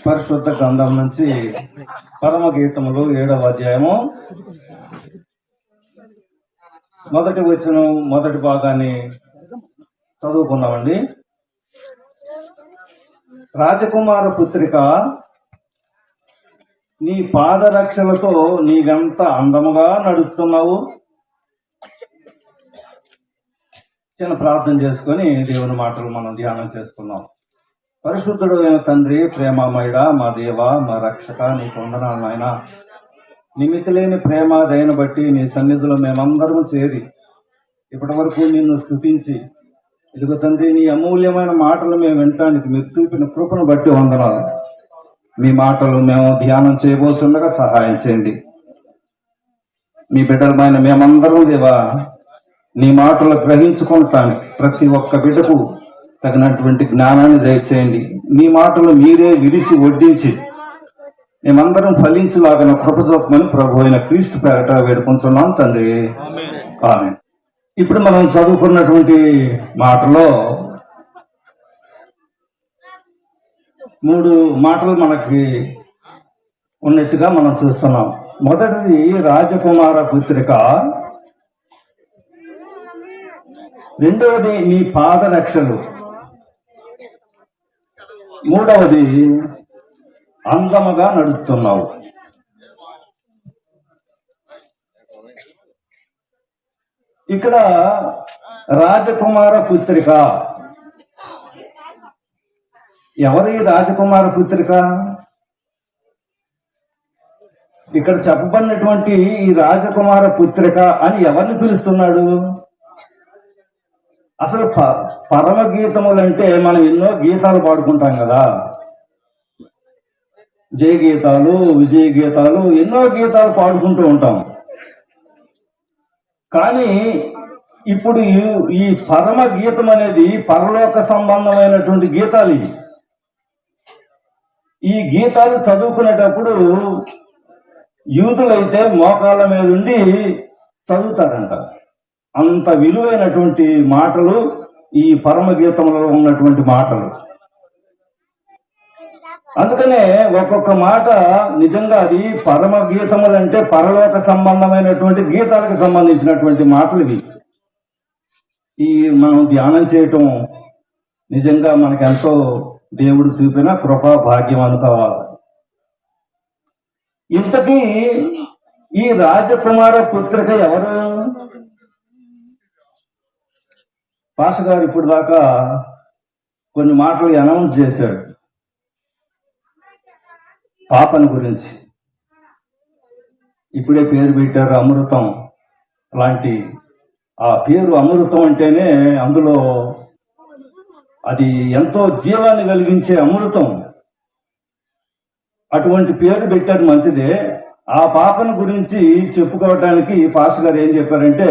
పరిశుద్ధ గ్రంథం నుంచి పరమ గీతములు ఏడవ అధ్యాయము. మొదటి వచ్చిన మొదటి భాగాన్ని చదువుకున్నామండి రాజకుమార పుత్రిక నీ పాదరక్షలతో నీకంత అందముగా నడుస్తున్నావు. చిన్న ప్రార్థన చేసుకొని దేవుని మాటలు మనం ధ్యానం చేసుకున్నాం పరిశుద్ధుడు అయిన తండ్రి ప్రేమమయుడ మా దేవ మా రక్షక నీ కొందనాలు నాయన. నిమితి లేని ప్రేమ దయను బట్టి నీ సన్నిధిలో మేమందరం చేరి ఇప్పటి వరకు నిన్ను స్థుతించి ఇదిగో తండ్రి నీ అమూల్యమైన మాటలు మేము వినటానికి మీరు చూపిన కృపను బట్టి వందనాలు. మీ మాటలు మేము ధ్యానం చేయబోతుండగా సహాయం చేయండి. మీ బిడ్డలమైన మేమందరం దేవా నీ మాటలు గ్రహించుకుంటానికి ప్రతి ఒక్క బిడ్డకు తగినటువంటి జ్ఞానాన్ని దయచేయండి. నీ మాటలు మీరే విరిచి వడ్డించి మేమందరం ఫలించలాగిన కృపజోత్మని ప్రభు అయిన క్రీస్తు పేరట వేడుకుంటున్నాం తండ్రి. ఇప్పుడు మనం చదువుకున్నటువంటి మాటలో మూడు మాటలు మనకి ఉన్నట్టుగా మనం చూస్తున్నాం. మొదటిది రాజకుమార పుత్రిక. రెండవది మీ పాదరక్షలు. మూడవది అందముగా నడుస్తున్నావు. ఇక్కడ రాజకుమార పుత్రిక. ఎవరి రాజకుమార పుత్రిక? ఇక్కడ చెప్పబడినటువంటి ఈ రాజకుమార పుత్రిక అని ఎవరిని పిలుస్తున్నాడు? అసలు ప- పరమ గీతములు అంటే మనం ఎన్నో గీతాలు పాడుకుంటాం కదా. జయ గీతాలు విజయ గీతాలు ఎన్నో గీతాలు పాడుకుంటూ ఉంటాం. కానీ ఇప్పుడు ఈ- ఈ పరమ గీతం అనేది పరలోక సంబంధమైనటువంటి గీతాలు ఇవి. ఈ గీతాలు చదువుకునేటప్పుడు యూదులైతే మోకాళ్ళ మీద ఉండి చదువుతారంట. అంత విలువైనటువంటి మాటలు ఈ పరమ గీతంలో ఉన్నటువంటి మాటలు. అందుకనే ఒక్కొక్క మాట నిజంగా అది పరమ గీతములు అంటే పరలోక సంబంధమైనటువంటి గీతాలకు సంబంధించినటువంటి మాటలు ఇవి. ఈ మనం ధ్యానం చేయటం నిజంగా మనకు ఎంతో దేవుడు చూపిన కృపా భాగ్యం అంతా ఇంతకీ ఈ రాజకుమార పుత్రిక ఎవరు? పాష గారు ఇప్పుడు దాకా కొన్ని మాటలు అనౌన్స్ చేశాడు. పాపని గురించి. ఇప్పుడే పేరు పెట్టారు అమృతం. లాంటి ఆ పేరు అమృతం అంటేనే అందులో అది ఎంతో జీవాన్ని కలిగించే అమృతం. అటువంటి పేరు పెట్టారు మంచిదే. ఆ పాపను గురించి చెప్పుకోవటానికి పాస్ గారు ఏం చెప్పారంటే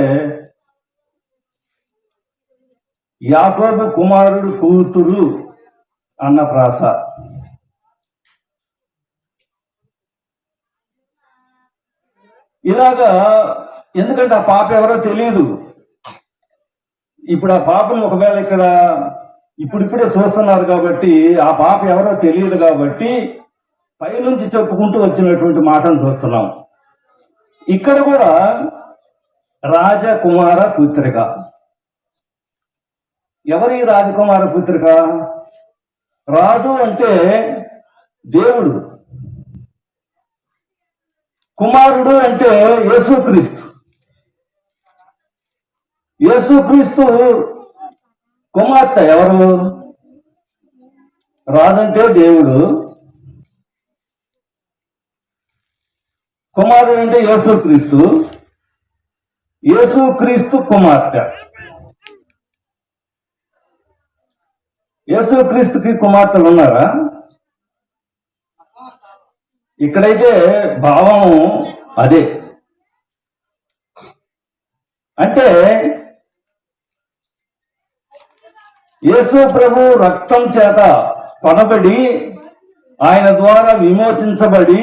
యాకోబు కుమారుడు కూతురు అన్న ప్రాస. ఇలాగా ఎందుకంటే ఆ పాప ఎవరో తెలియదు. ఇప్పుడు ఆ పాపను ఒకవేళ ఇక్కడ ఇప్పుడిప్పుడే చూస్తున్నారు కాబట్టి ఆ పాప ఎవరో తెలియదు కాబట్టి పైనుంచి చెప్పుకుంటూ వచ్చినటువంటి మాటను చూస్తున్నాం. ఇక్కడ కూడా రాజకుమార పుత్రిక. ఎవరి రాజకుమార పుత్రిక? రాజు అంటే దేవుడు. కుమారుడు అంటే యేసుక్రీస్తు. యేసుక్రీస్తు కుమార్తె ఎవరు? రాజంటే దేవుడు. కుమారుడు అంటే యేసుక్రీస్తు. యేసుక్రీస్తు కుమార్తె. యేసుక్రీస్తుకి కుమార్తెలు ఉన్నారా? ఇక్కడైతే భావం అదే. అంటే యేసు ప్రభు రక్తం చేత కొనబడి ఆయన ద్వారా విమోచించబడి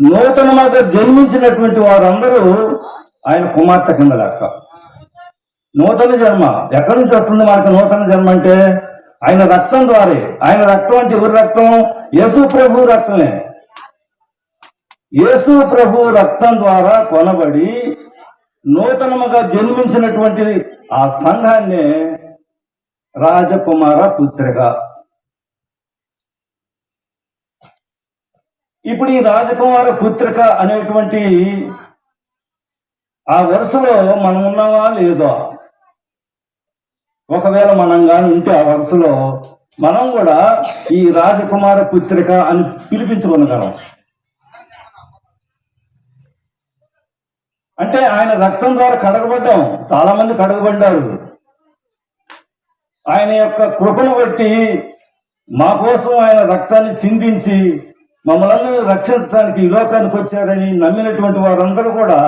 నూతనముగా జన్మించినటువంటి వారందరూ ఆయన కుమార్తె కింద లెక్క. నూతన జన్మ. ఎక్కడి నుంచి వస్తుంది మనకు నూతన జన్మ అంటే? ఆయన రక్తం ద్వారే. ఆయన రక్తం అంటే ఎవరి రక్తం? యేసు ప్రభు రక్తమే. యేసు ప్రభు రక్తం ద్వారా కొనబడి నూతనముగా జన్మించినటువంటి ఆ సంఘాన్నే రాజకుమార పుత్రిక. ఇప్పుడు ఈ రాజకుమార పుత్రిక అనేటువంటి ఆ వరుసలో మనం ఉన్నావా లేదో ఒకవేళ మనం కానీ ఉంటే ఆ వరుసలో మనం కూడా ఈ రాజకుమార పుత్రిక అని పిలిపించుకోగలం అంటే ఆయన రక్తం ద్వారా కడగబడ్డాం. చాలా మంది కడగబడ్డారు ఆయన యొక్క కృపను బట్టి మా కోసం ఆయన రక్తాన్ని చిందించి మమ్మల్ని రక్షించడానికి ఈ లోకానికి వచ్చారని నమ్మినటువంటి వారందరూ కూడా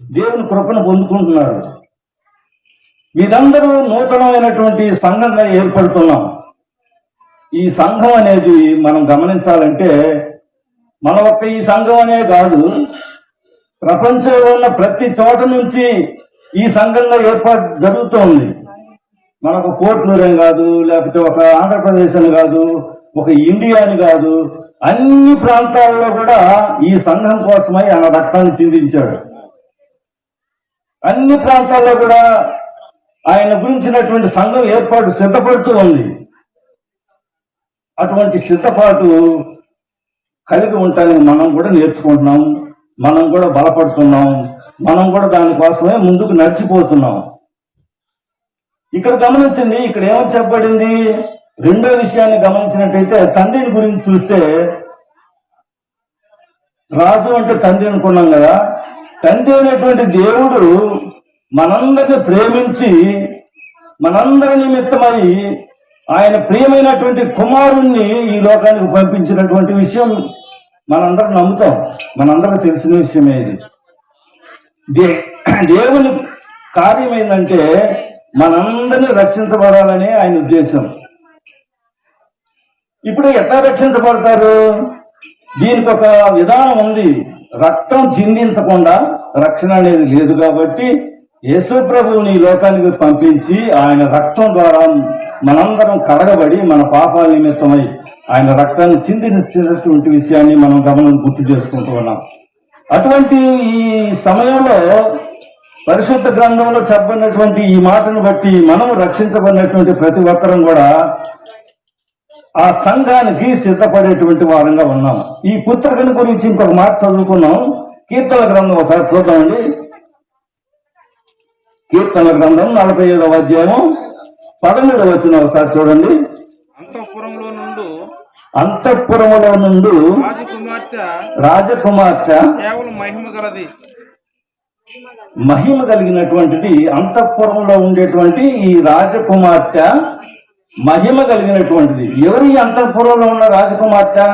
దేవుని కృపను పొందుకుంటున్నారు. వీరందరూ నూతనమైనటువంటి సంఘంగా ఏర్పడుతున్నాం. ఈ సంఘం అనేది మనం గమనించాలంటే మన ఒక్క ఈ సంఘం అనే కాదు ప్రపంచంలో ఉన్న ప్రతి చోట నుంచి ఈ సంఘంగా ఏర్పాటు జరుగుతోంది మనకు కోట్లూరేం కాదు లేకపోతే ఒక ఆంధ్రప్రదేశ్ అని కాదు ఒక ఇండియా అని కాదు అన్ని ప్రాంతాల్లో కూడా ఈ సంఘం కోసమై ఆయన రక్తాన్ని చిందించాడు. అన్ని ప్రాంతాల్లో కూడా ఆయన గురించినటువంటి సంఘం ఏర్పాటు సిద్ధపడుతూ ఉంది. అటువంటి సిద్ధపాటు కలిగి ఉండటానికి మనం కూడా నేర్చుకుంటున్నాం మనం కూడా బలపడుతున్నాం మనం కూడా దానికోసమే ముందుకు నడిచిపోతున్నాం. ఇక్కడ గమనించండి ఇక్కడ ఏమని చెప్పబడింది? రెండో విషయాన్ని గమనించినట్టయితే తండ్రిని గురించి చూస్తే రాజు అంటే తండ్రి అనుకున్నాం కదా. తండ్రి అనేటువంటి దేవుడు మనందరిని ప్రేమించి మనందరి నిమిత్తమై ఆయన ప్రియమైనటువంటి కుమారుణ్ణి ఈ లోకానికి పంపించినటువంటి విషయం మనందరం నమ్ముతాం. మనందరికి తెలిసిన విషయమే ఇది. దే దేవుని కార్యం ఏంటంటే మనందరినీ రక్షించబడాలని ఆయన ఉద్దేశం. ఇప్పుడు ఎట్లా రక్షించబడతారు? దీనికి ఒక విధానం ఉంది. రక్తం చిందించకుండా రక్షణ అనేది లేదు కాబట్టి యేసు ప్రభువుని ఈ లోకానికి పంపించి ఆయన రక్తం ద్వారా మనందరం కడగబడి మన పాపాల నిమిత్తమై ఆయన రక్తాన్ని చిందించినటువంటి విషయాన్ని మనం గమనం గుర్తు చేసుకుంటూ ఉన్నాం. అటువంటి ఈ సమయంలో పరిశుద్ధ గ్రంథంలో చెప్పబడినటువంటి ఈ మాటను బట్టి మనం రక్షించబడినటువంటి ప్రతి ఒక్కరం కూడా ఆ సంఘానికి సిద్ధపడేటువంటి వారంగా ఉన్నాం. ఈ పుత్రికను గురించి ఇంకొక మాట చదువుకున్నాం కీర్తన గ్రంథం ఒకసారి చూద్దామండి. కీర్తన గ్రంథం నలభై ఐదవ అధ్యాయం పదమూడవ వచ్చిన ఒకసారి చూడండి. అంతఃపురంలో నుండు అంతఃపురములో నుండి రాజకుమార్తె రాజకుమార్తె కేవలం మహిమ గలది. మహిమ కలిగినటువంటిది అంతఃపురంలో ఉండేటువంటి ఈ రాజకుమార్తె మహిమ కలిగినటువంటిది. ఎవరి అంతఃపురంలో ఉన్న రాజకుమార్తె?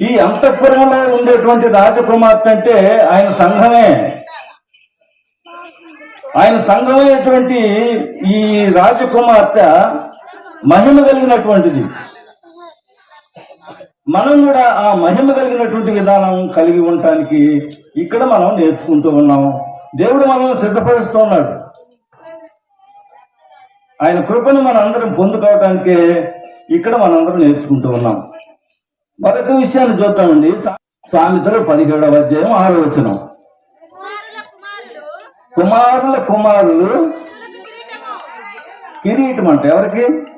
ఈ అంతఃపురంలో ఉండేటువంటి రాజకుమార్తె అంటే ఆయన సంఘమే. ఆయన సంఘమైనటువంటి ఈ రాజకుమార్తె మహిమ కలిగినటువంటిది. మనం కూడా ఆ మహిమ కలిగినటువంటి విధానం కలిగి ఉండటానికి ఇక్కడ మనం నేర్చుకుంటూ ఉన్నాం. దేవుడు మనల్ని సిద్ధపరుస్తూ ఉన్నాడు. ఆయన కృపను మన అందరం ఇక్కడ మనందరం నేర్చుకుంటూ ఉన్నాం. మరొక విషయాన్ని చూద్దామండి. సా- సామెతలు పదిహేడవ అధ్యాయం ఆరో వచనం. కుమారుల కుమారులు కిరీటం అంట ఎవరికి?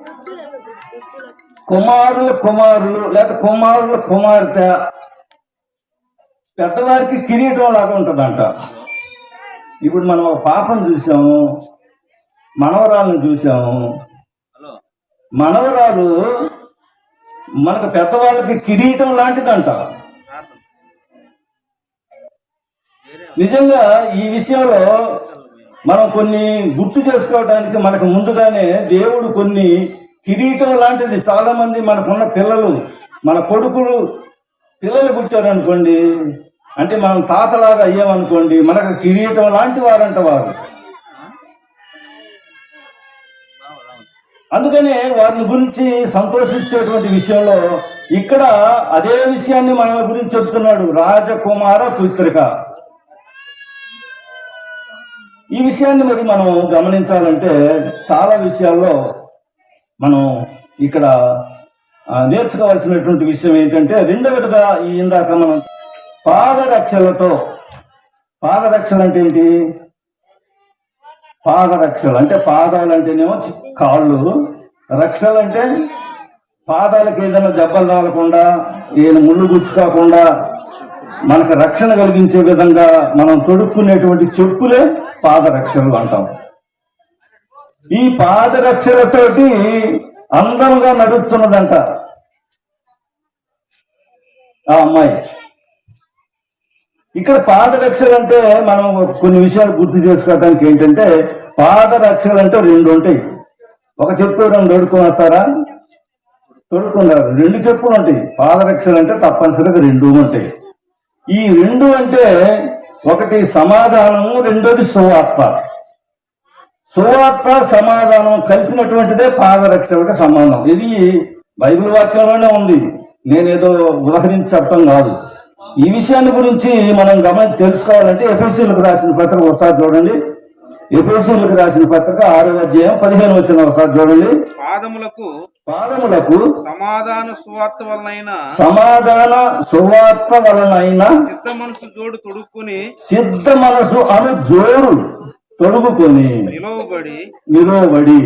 కుమారుల కుమారులు లేదా కుమారుల కుమార్తె. పెద్దవారికి కిరీటం లాగా ఉంటుందంట. ఇప్పుడు మనం ఒక పాపం చూసాము మనవరాలను చూసాము. మనవరాలు మనకు పెద్దవాళ్ళకి కిరీటం లాంటిదంట. నిజంగా ఈ విషయంలో మనం కొన్ని గుర్తు చేసుకోవడానికి మనకు ముందుగానే దేవుడు కొన్ని కిరీటం లాంటిది చాలా మంది మనకున్న పిల్లలు మన కొడుకులు పిల్లలు పుట్టారనుకోండి అంటే మనం తాతలాగా అయ్యామనుకోండి మనకు కిరీటం లాంటి వారంట వారు. అందుకనే వారిని గురించి సంతోషించేటువంటి విషయంలో ఇక్కడ అదే విషయాన్ని మన గురించి చెప్తున్నాడు రాజకుమార పుత్రిక. ఈ విషయాన్ని మరి మనం గమనించాలంటే చాలా విషయాల్లో మనం ఇక్కడ నేర్చుకోవాల్సినటువంటి విషయం ఏంటంటే రెండవదిగా ఈ ఇందాక మనం పాదరక్షలతో పాదరక్షలు అంటే ఏంటి? పాదరక్షలు అంటే పాదాలు అంటేనేమో కాళ్ళు రక్షలు అంటే పాదాలకు ఏదైనా దెబ్బలు తగలకుండా ఏదైనా ముళ్ళు గుచ్చుకోకుండా మనకు రక్షణ కలిగించే విధంగా మనం తొడుక్కునేటువంటి చెప్పులే పాదరక్షలు అంటాం. ఈ పాదరక్షలతోటి అందంగా నడుస్తున్నదంట. ఆ అమ్మాయి. ఇక్కడ పాదరక్షలు అంటే మనం కొన్ని విషయాలు గుర్తు చేసుకోవడానికి ఏంటంటే పాదరక్షలు అంటే రెండు ఉంటాయి. ఒక చెప్పు రెండు తొడుక్కొని వస్తారా? తొడుక్కున్నారు రెండు చెప్పులు ఉంటాయి. పాదరక్షలు అంటే తప్పనిసరిగా రెండు ఉంటాయి. ఈ రెండు అంటే ఒకటి సమాధానము రెండోది సువాత్మ సువార్త సమాధానం కలిసినటువంటిదే పాదరక్షలకు సంబంధం. ఇది బైబిల్ వాక్యంలోనే ఉంది. నేనేదో ఉదహరించి చెప్పడం కాదు. ఈ విషయాన్ని గురించి మనం గమని తెలుసుకోవాలంటే ఎఫ్ఎస్సీలకు రాసిన పత్రిక ఒకసారి చూడండి. ఎఫ్ఎస్సీలకు రాసిన పత్రిక ఆరో అధ్యాయం పదిహేను వచ్చిన ఒకసారి చూడండి. పాదములకు పాదములకు సమాధాన సువార్త వలనైన సమాధాన సువార్త వలనైన చిత్త మనసు జోడు తొడుక్కుని సిద్ధ మనసు అను జోడు తొడుగుకొని నిలవబడి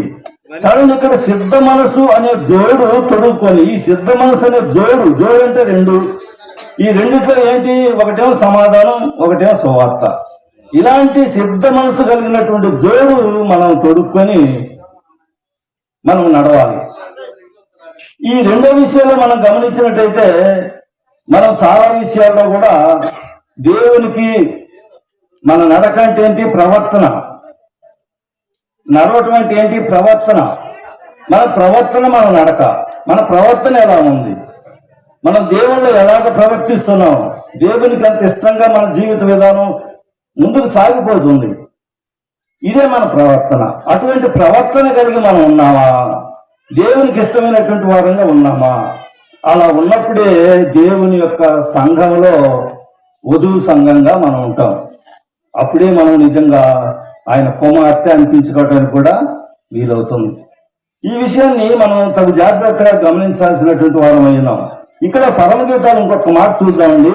చూడండి ఇక్కడ సిద్ధ మనసు అనే జోడు తొడుక్కొని ఈ సిద్ధ మనసు అనే జోడు జోడు అంటే రెండు. ఈ రెండిట్లో ఏంటి? ఒకటేమో సమాధానం ఒకటేమో సువార్త. ఇలాంటి సిద్ధ మనసు కలిగినటువంటి జోడు మనం తొడుక్కొని మనం నడవాలి. ఈ రెండో విషయంలో మనం గమనించినట్టయితే మనం చాలా విషయాల్లో కూడా దేవునికి మన నడక అంటే ఏంటి? ప్రవర్తన. నడవటం అంటే ఏంటి? ప్రవర్తన. మన ప్రవర్తన మన నడక. మన ప్రవర్తన ఎలా ఉంది? మనం దేవుళ్ళు ఎలాగ ప్రవర్తిస్తున్నాం? దేవునికి అంత ఇష్టంగా మన జీవిత విధానం ముందుకు సాగిపోతుంది. ఇదే మన ప్రవర్తన. అటువంటి ప్రవర్తన కలిగి మనం ఉన్నామా? దేవునికి ఇష్టమైనటువంటి వారంగా ఉన్నామా? అలా ఉన్నప్పుడే దేవుని యొక్క సంఘంలో వధువు సంఘంగా మనం ఉంటాం. అప్పుడే మనం నిజంగా ఆయన కుమార్తె అనిపించుకోవడానికి కూడా వీలవుతుంది. ఈ విషయాన్ని మనం తగు జాగ్రత్తగా గమనించాల్సినటువంటి వారం అయినాం. ఇక్కడ పరమగీతాలు ఇంకొక మాట చూద్దామండి.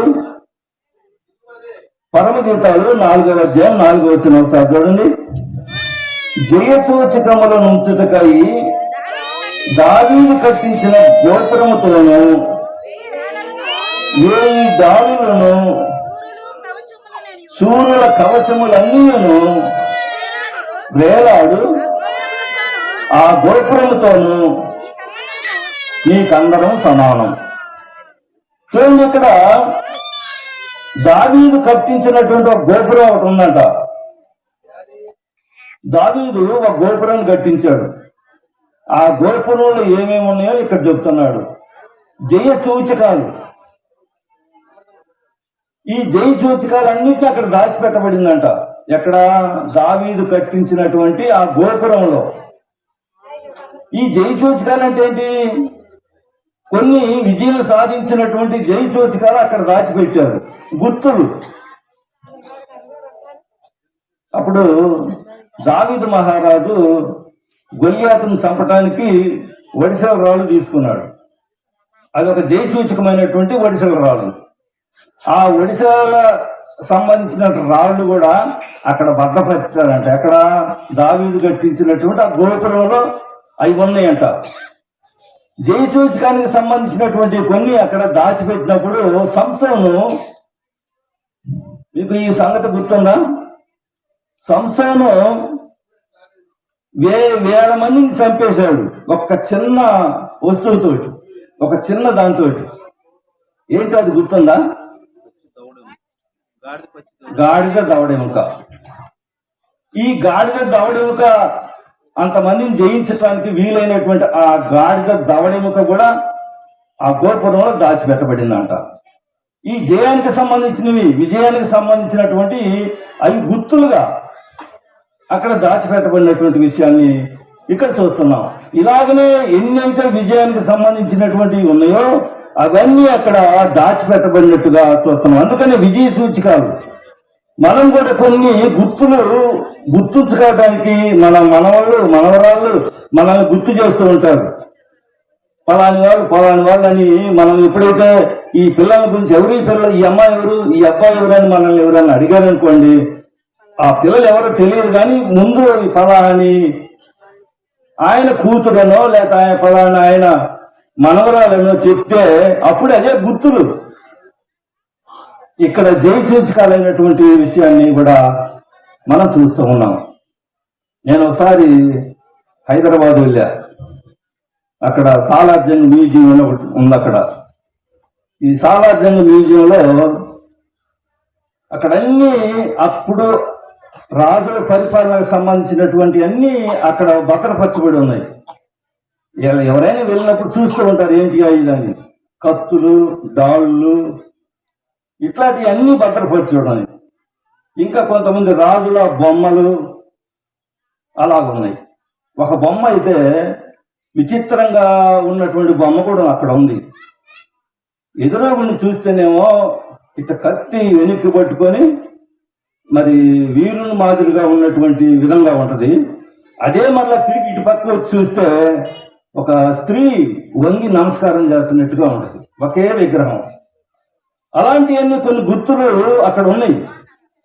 పరమగీతాలు నాలుగవ అధ్యాయం నాలుగవ వచ్చిన ఒకసారి చూడండి. జయచూచకముల నుంచుటకై దావీదు కట్టించిన గోపురముతోను ఏ దావులను సూర్యుల కవచములన్నీను వేలాడు ఆ గోపురముతోను నీకందరం సమానం. చూడండి ఇక్కడ దావీదు కట్టించినటువంటి ఒక గోపురం ఒకటి ఉందంట. దావీదు ఒక గోపురాన్ని కట్టించాడు. ఆ గోపురంలో ఏమేమి ఉన్నాయో ఇక్కడ చెప్తున్నాడు. జయ సూచకాలు. ఈ జై సూచకాలన్నింటినీ అక్కడ దాచిపెట్టబడిందంట. ఎక్కడ దావీదు కట్టించినటువంటి ఆ గోపురంలో. ఈ జై సూచకాలు అంటే ఏంటి? కొన్ని విజయాలు సాధించినటువంటి జై సూచకాలు అక్కడ దాచిపెట్టారు. గుర్తులు అప్పుడు దావీదు మహారాజు గొల్యాతను చంపడానికి వడిసెల రాళ్ళు తీసుకున్నాడు. అది ఒక జై సూచకమైనటువంటి వడిసెల రాళ్ళు. ఆ ఒడిశాల సంబంధించిన రాళ్ళు కూడా అక్కడ భద్రపరిచాడంట అక్కడ దావీదు కట్టించినటువంటి ఆ గోపురంలో అవి ఉన్నాయంట. జయచూచకానికి సంబంధించినటువంటి కొన్ని అక్కడ దాచిపెట్టినప్పుడు సంస్థను మీకు ఈ సంగతి గుర్తుందా? సంస్థను వే వేల మందిని చంపేశాడు. ఒక చిన్న వస్తువుతోటి ఒక చిన్న దానితోటి. ఏంటో అది గుర్తుందా? గాడిద దవడెముక ఈ గాడిద దవడెముక అంతమందిని జయించడానికి వీలైనటువంటి ఆ గాడిద దవడెముక కూడా ఆ గోపురంలో దాచిపెట్టబడిందంట. ఈ జయానికి సంబంధించినవి విజయానికి సంబంధించినటువంటి అవి గుర్తులుగా అక్కడ దాచిపెట్టబడినటువంటి విషయాన్ని ఇక్కడ చూస్తున్నాం. ఇలాగనే ఎన్నైతే విజయానికి సంబంధించినటువంటివి ఉన్నాయో అవన్నీ అక్కడ దాచిపెట్టబడినట్టుగా చూస్తున్నాం. అందుకని విజయ సూచికలు. మనం కూడా కొన్ని గుర్తులు గుర్తుంచుకోవడానికి మన మనవాళ్ళు మనవరాళ్ళు మనల్ని గుర్తు చేస్తూ ఉంటారు. పలాని వాళ్ళు పలాని వాళ్ళు అని మనం ఎప్పుడైతే ఈ పిల్లల గురించి ఎవరు ఈ పిల్లలు ఈ అమ్మాయి ఎవరు ఈ అబ్బాయి ఎవరు అని మనల్ని ఎవరైనా అడిగారు అనుకోండి ఆ పిల్లలు ఎవరో తెలియదు కానీ ముందు పలాని ఆయన కూతురనో లేక ఆయన పలానా ఆయన మనవరాలను చెప్తే అప్పుడు అదే గుర్తులు. ఇక్కడ జయచూచకాలైనటువంటి విషయాన్ని కూడా మనం చూస్తూ ఉన్నాం. నేను ఒకసారి హైదరాబాద్ వెళ్ళా. అక్కడ సాలార్జంగ్ మ్యూజియం అని ఒకటి ఉంది అక్కడ. ఈ సాలార్జంగ్ మ్యూజియంలో అక్కడ అన్ని అప్పుడు రాజుల పరిపాలనకు సంబంధించినటువంటి అన్ని అక్కడ భద్రపరచబడి ఉన్నాయి. ఎవరైనా వెళ్ళినప్పుడు చూస్తూ ఉంటారు ఏంటి ఇదని కత్తులు డాళ్ళు ఇట్లాంటివన్నీ అన్ని భద్రపరచడం ఇంకా కొంతమంది రాజుల బొమ్మలు అలాగున్నాయి ఒక బొమ్మ అయితే విచిత్రంగా ఉన్నటువంటి బొమ్మ కూడా అక్కడ ఉంది. ఎదురుగా ఉండి చూస్తేనేమో ఇత కత్తి వెనక్కి పట్టుకొని మరి వీరుని మాదిరిగా ఉన్నటువంటి విధంగా ఉంటది. అదే మళ్ళా తిరిగి ఇటు పక్క వచ్చి చూస్తే ఒక స్త్రీ వంగి నమస్కారం చేస్తున్నట్టుగా ఉండదు ఒకే విగ్రహం. అలాంటివన్నీ కొన్ని గుర్తులు అక్కడ ఉన్నాయి.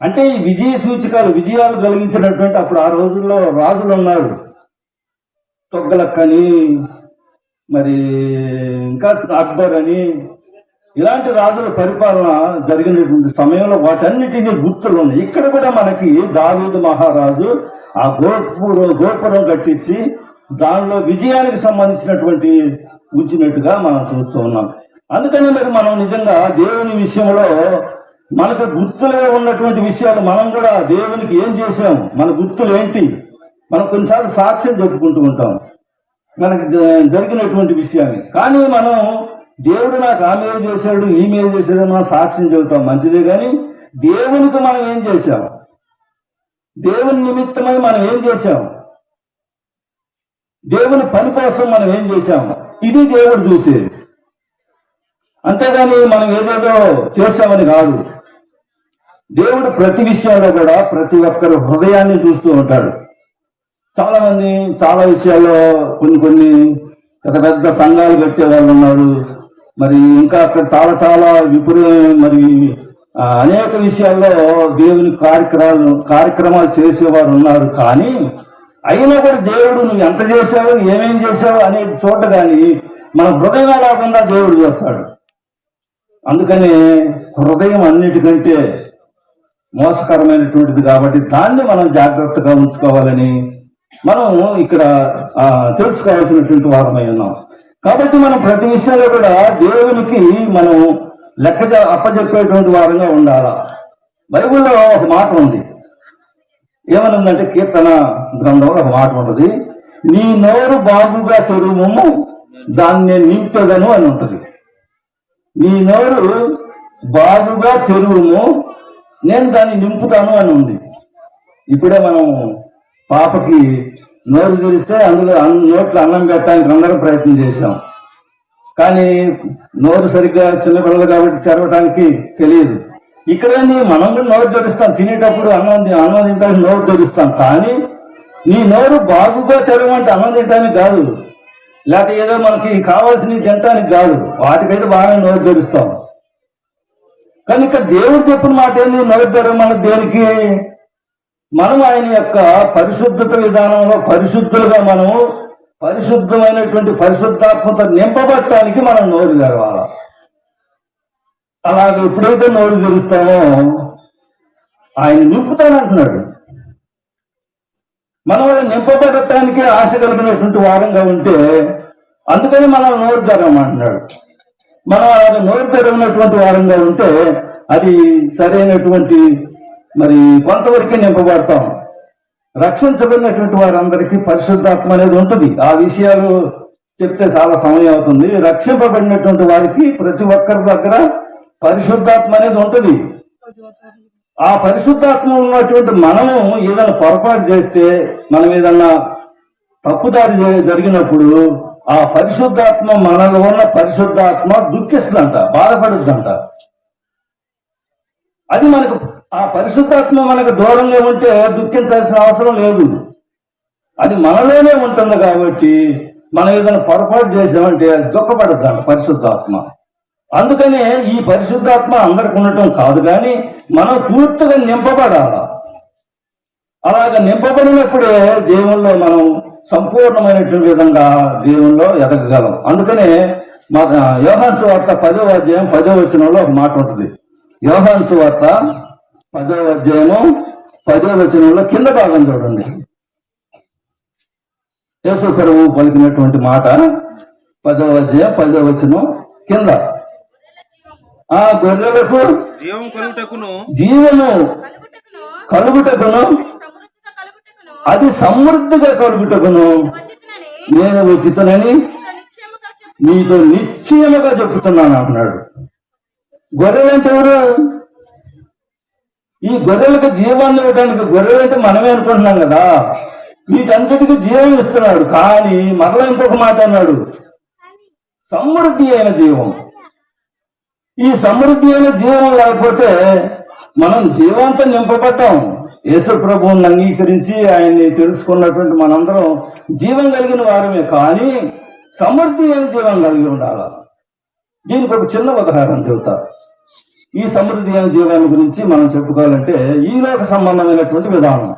అంటే ఈ విజయ సూచికలు విజయాలు కలిగించినటువంటి అప్పుడు ఆ రోజుల్లో రాజులు ఉన్నారు. తొగ్గలక్కని మరి ఇంకా అక్బర్ అని ఇలాంటి రాజుల పరిపాలన జరిగినటువంటి సమయంలో వాటన్నిటినీ గుర్తులు ఉన్నాయి. ఇక్కడ కూడా మనకి దావీదు మహారాజు ఆ గోపురం గోపురం కట్టించి దానిలో విజయానికి సంబంధించినటువంటి ఉంచినట్టుగా మనం చూస్తూ ఉన్నాం. అందుకని మరి మనం నిజంగా దేవుని విషయంలో మనకు గుర్తులుగా ఉన్నటువంటి విషయాలు మనం కూడా దేవునికి ఏం చేసాం మన గుర్తులు ఏంటి? మనం కొన్నిసార్లు సాక్ష్యం చెప్పుకుంటూ ఉంటాం. మనకి జరిగినటువంటి విషయాన్ని కానీ మనం దేవుడు నాకు ఆ మేలు చేశాడు ఈ మేలు చేశాడు మనం సాక్ష్యం చెబుతాం. మంచిదే కానీ దేవునికి మనం ఏం చేశాం? దేవుని నిమిత్తమై మనం ఏం చేశాం? దేవుని పని కోసం మనం ఏం చేశాము? ఇది దేవుడు చూసేది. అంతేగాని మనం ఏదేదో చేశామని కాదు. దేవుడు ప్రతి విషయంలో కూడా ప్రతి ఒక్కరి హృదయాన్ని చూస్తూ ఉంటాడు. చాలా మంది చాలా విషయాల్లో కొన్ని కొన్ని పెద్ద పెద్ద సంఘాలు పెట్టే వాళ్ళు ఉన్నారు. మరి ఇంకా అక్కడ చాలా చాలా విపుల మరి అనేక విషయాల్లో దేవుని కార్యక్రమాలు కార్యక్రమాలు చేసేవారు ఉన్నారు. కానీ అయినా కూడా దేవుడు నువ్వు ఎంత చేశావు ఏమేం చేశావు అనేది చూడ కానీ మన హృదయం లేకుండా దేవుడు చేస్తాడు. అందుకని హృదయం అన్నిటికంటే మోసకరమైనటువంటిది కాబట్టి దాన్ని మనం జాగ్రత్తగా ఉంచుకోవాలని మనం ఇక్కడ తెలుసుకోవాల్సినటువంటి వారమై ఉన్నాం. కాబట్టి మనం ప్రతి విషయంలో కూడా దేవునికి మనం లెక్క అప్పజెప్పేటువంటి వారంగా ఉండాలా? బైబిల్లో ఒక మాట ఉంది. ఏమనుందంటే కీర్తన గ్రంథంలో ఒక మాట ఉంటుంది నీ నోరు బాగుగా తెరువు దాన్ని నేను నింపెదను అని ఉంటుంది. నీ నోరు బాగుగా తెరువుము నేను దాన్ని నింపుతాను అని ఉంది. ఇప్పుడే మనం పాపకి నోరు తెరిస్తే అందులో నోట్లో అన్నం పెట్టడానికి అందరం ప్రయత్నం చేశాం. కానీ నోరు సరిగ్గా చిన్నపిల్లలు కాబట్టి తెరవడానికి తెలియదు. ఇక్కడ నీ మనం కూడా నోరు జోడిస్తాం. తినేటప్పుడు అన్నం అన్నం తింటానికి నోరు జోడిస్తాం. కానీ నీ నోరు బాగుగా తెరవమంటే అన్నం తింటానికి కాదు. లేకపోతే ఏదో మనకి కావాల్సినవి తినటానికి కాదు. వాటికైతే బాగా నోరు జోడిస్తాం. కానీ ఇక్కడ దేవుడు చెప్పిన మాట ఏంది? నోరు తెరవమన్న దేనికి? మనం ఆయన యొక్క పరిశుద్ధత విధానంలో పరిశుద్ధులుగా మనము పరిశుద్ధమైనటువంటి పరిశుద్ధాత్మత నింపబట్టడానికి మనం నోరు తెరవాలి? అలాగే ఎప్పుడైతే నోరు తెరుస్తామో ఆయన నింపుతానంటున్నాడు. మనం నింపబడటానికి ఆశ కలిగినటువంటి వారంగా ఉంటే అందుకని మనం నోరు తెరవమంటున్నాడు మనం అలాగే నోరు తెరవనటువంటి వారంగా ఉంటే అది సరైనటువంటి మరి కొంతవరకే నింపబడతాం. రక్షించబడినటువంటి వారందరికీ పరిశుద్ధాత్మ అనేది ఉంటుంది. ఆ విషయాలు చెప్తే చాలా సమయం అవుతుంది. రక్షింపబడినటువంటి వారికి ప్రతి ఒక్కరి దగ్గర పరిశుద్ధాత్మ అనేది ఉంటుంది. ఆ పరిశుద్ధాత్మ ఉన్నటువంటి మనము ఏదైనా పొరపాటు చేస్తే మనం ఏదన్నా తప్పుదారి జరిగినప్పుడు ఆ పరిశుద్ధాత్మ మనలో ఉన్న పరిశుద్ధాత్మ దుఃఖిస్తుందంట బాధపడుతుందంట అది మనకు ఆ పరిశుద్ధాత్మ మనకు దూరంగా ఉంటే దుఃఖించాల్సిన అవసరం లేదు. అది మనలోనే ఉంటుంది కాబట్టి మనం ఏదైనా పొరపాటు చేసామంటే అది దుఃఖపడద్దంట పరిశుద్ధాత్మ. అందుకనే ఈ పరిశుద్ధాత్మ అందరికి ఉండటం కాదు కానీ మనం పూర్తిగా నింపబడాలి? అలాగ నింపబడినప్పుడే దేవుల్లో మనం సంపూర్ణమైనటువంటి విధంగా దేవుల్లో ఎదగగలం. అందుకనే మా యోహాన్స్ వార్త పదో అధ్యాయం పదో వచనంలో ఒక మాట ఉంటుంది. యోహాన్స్ వార్త పదో అధ్యాయము పదో వచనంలో కింద భాగం చూడండి. యేసు ప్రభువు పలికినటువంటి మాట పదో అధ్యాయం పదో వచనం కింద. ఆ గొర్రెలకు జీవం కలుగుటకును. జీవము కలుగుటకును. అది సమృద్ధిగా కలుగుటకును. వచ్చితునని నేను ఉచితనని నీతో నిశ్చయముగా చెప్తున్నాను. అన్నాడు గొర్రెలు అంటే ఎవరు? ఈ గొర్రెలకు జీవాన్ని ఇవ్వడానికి గొర్రెలు అంటే మనమే అనుకుంటున్నాం కదా. వీటన్నిటికీ జీవం ఇస్తున్నాడు. కానీ మరలా ఇంకొక మాట అన్నాడు. సమృద్ధి అయిన జీవం. ఈ సమృద్ధి అయిన జీవం లేకపోతే మనం జీవాంతం నింపబడ్డాం. యేసు ప్రభువుని అంగీకరించి ఆయన్ని తెలుసుకున్నటువంటి మనందరం జీవం కలిగిన వారమే కానీ సమృద్ధి అయిన జీవం కలిగి ఉండాలి. దీనికి ఒక చిన్న ఉదాహరణ చెబుతా. ఈ సమృద్ధి అయిన జీవాన్ని గురించి మనం చెప్పుకోవాలంటే ఈ లోక సంబంధమైనటువంటి విధానం.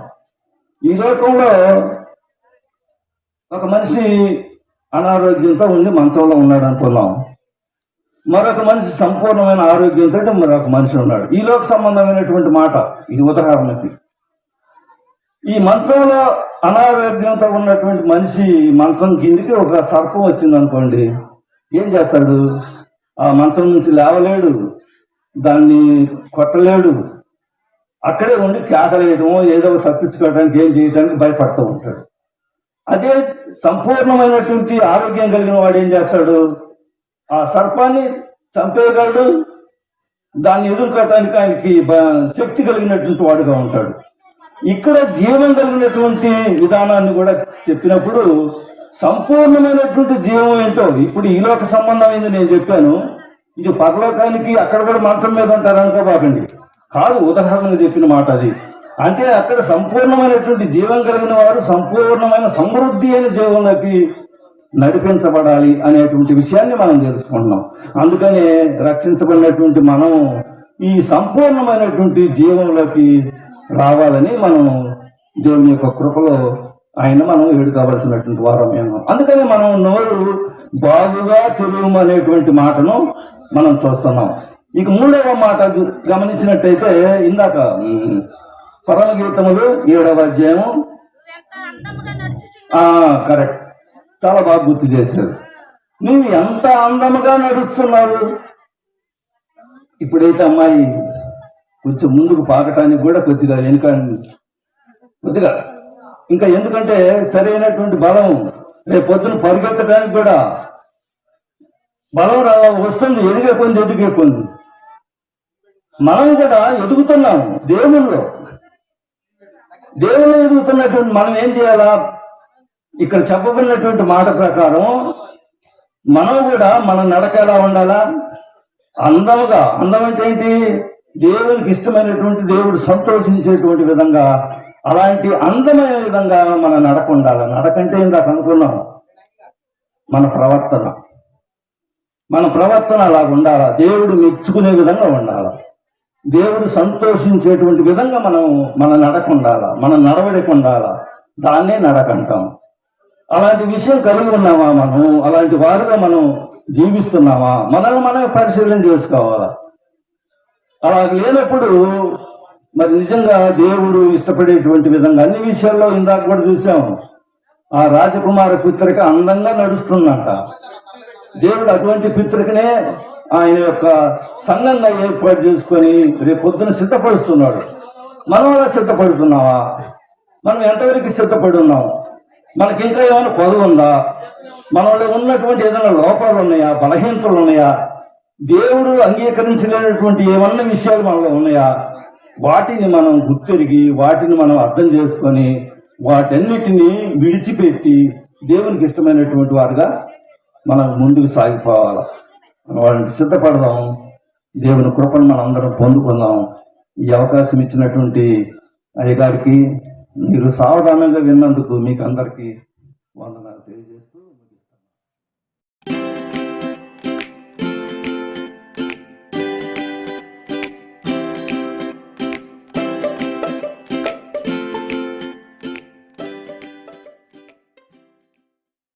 ఈ లోకంలో ఒక మనిషి అనారోగ్యంతో ఉండి మంచంలో ఉన్నాడు అనుకున్నాం. మరొక మనిషి సంపూర్ణమైన ఆరోగ్యంతో మరొక మనిషి ఉన్నాడు. ఈ లోక సంబంధమైనటువంటి మాట ఇది ఉదాహరణకి ఈ మంచంలో అనారోగ్యంతో ఉన్నటువంటి మనిషి మంచం కిందికి ఒక సర్పం వచ్చింది అనుకోండి ఏం చేస్తాడు? ఆ మంచం నుంచి లేవలేడు దాన్ని కొట్టలేడు. అక్కడే ఉండి కేకలేయడమో ఏదో తప్పించుకోవడానికి ఏం చేయడానికి భయపడుతూ ఉంటాడు. అదే సంపూర్ణమైనటువంటి ఆరోగ్యం కలిగిన వాడు ఏం చేస్తాడు? ఆ సర్పాన్ని చంపేయగలడు. దాన్ని ఎదుర్కోవటానికి ఆయనకి శక్తి కలిగినటువంటి వాడుగా ఉంటాడు. ఇక్కడ జీవం కలిగినటువంటి విధానాన్ని కూడా చెప్పినప్పుడు సంపూర్ణమైనటువంటి జీవం ఏంటో ఇప్పుడు ఈ లోక సంబంధమైంది నేను చెప్పాను. ఇది పరలోకానికి అక్కడ కూడా మంచం మీద ఉంటారు అనుకోబాకండి. కాదు ఉదాహరణగా చెప్పిన మాట అది. అంటే అక్కడ సంపూర్ణమైనటువంటి జీవం కలిగిన వారు సంపూర్ణమైన సమృద్ధి అయిన జీవంలోకి నడిపించబడాలి అనేటువంటి విషయాన్ని మనం తెలుసుకుంటున్నాం. అందుకనే రక్షించబడినటువంటి మనం ఈ సంపూర్ణమైనటువంటి జీవంలోకి రావాలని మనం దేవుని యొక్క కృపలో ఆయన మనం వేడుకోవలసినటువంటి వారం మేము అందుకని మనం నోరు బాగుగా తెలుగు అనేటువంటి మాటను మనం చూస్తున్నాం. ఇక మూడవ మాట గమనించినట్టయితే ఇందాక పరమగీతములు ఏడవ ఆ కరెక్ట్. చాలా బాగా గుర్తు చేశారు. నువ్వు ఎంత అందముగా నడుస్తున్నావు. ఇప్పుడైతే అమ్మాయి కొంచెం ముందుకు పాకటానికి కూడా కొద్దిగా వెనుక కొద్దిగా. ఇంకా ఎందుకంటే సరైనటువంటి బలం రేపు పొద్దున పరిగెత్తడానికి కూడా బలం రా వస్తుంది ఎదిగే కొంది ఎదిగే కొంది. మనం కూడా ఎదుగుతున్నాం దేవుల్లో దేవుళ్ళు ఎదుగుతున్నటువంటి మనం ఏం చేయాలా? ఇక్కడ చెప్పబడినటువంటి మాట ప్రకారం మనం కూడా మన నడక ఎలా ఉండాలా? అందముగా. అందం అంటే ఏంటి? దేవునికి ఇష్టమైనటువంటి దేవుడు సంతోషించేటువంటి విధంగా అలాంటి అందమైన విధంగా మన నడక ఉండాలి? నడకంటే ఇందాక అనుకున్నాం. మన ప్రవర్తన. మన ప్రవర్తన అలా ఉండాలా? దేవుడు మెచ్చుకునే విధంగా ఉండాలి? దేవుడు సంతోషించేటువంటి విధంగా మనం మన నడక ఉండాలా? మన నడవడిక ఉండాలా? దాన్నే నడకంటాం అలాంటి విషయం కలిగి ఉన్నామా మనం అలాంటి వారుగా మనం జీవిస్తున్నామా? మనల్ని మనం పరిశీలన చేసుకోవాలా? అలా లేనప్పుడు మరి నిజంగా దేవుడు ఇష్టపడేటువంటి విధంగా అన్ని విషయాల్లో ఇందాక కూడా చూసాం. ఆ రాజకుమార పిత్రిక అందంగా నడుస్తుందంట. దేవుడు అటువంటి పిత్రికనే ఆయన యొక్క సంఘంగా ఏర్పాటు చేసుకొని రేపు పొద్దున సిద్ధపరుస్తున్నాడు. మనం అలా సిద్ధపడుతున్నావా మనం ఎంతవరకు సిద్ధపడి ఉన్నాము మనకి ఇంకా ఏమైనా కొదువు ఉందా? మనలో ఉన్నటువంటి ఏదైనా లోపాలు ఉన్నాయా? బలహీనతలు ఉన్నాయా? దేవుడు అంగీకరించలేనటువంటి ఏమన్నా విషయాలు మనలో ఉన్నాయా? వాటిని మనం గుర్తెరిగి వాటిని మనం అర్థం చేసుకొని వాటన్నిటినీ విడిచిపెట్టి దేవునికి ఇష్టమైనటువంటి వారుగా మనం ముందుకు సాగిపోవాలి. మనం సిద్ధపడదాం. దేవుని కృపను మనం అందరం పొందుకుందాం. ఈ అవకాశం ఇచ్చినటువంటి అయ్యగారికి మీరు సావధానంగా విన్నందుకు మీకు అందరికీ వందనాలు తెలియజేస్తాను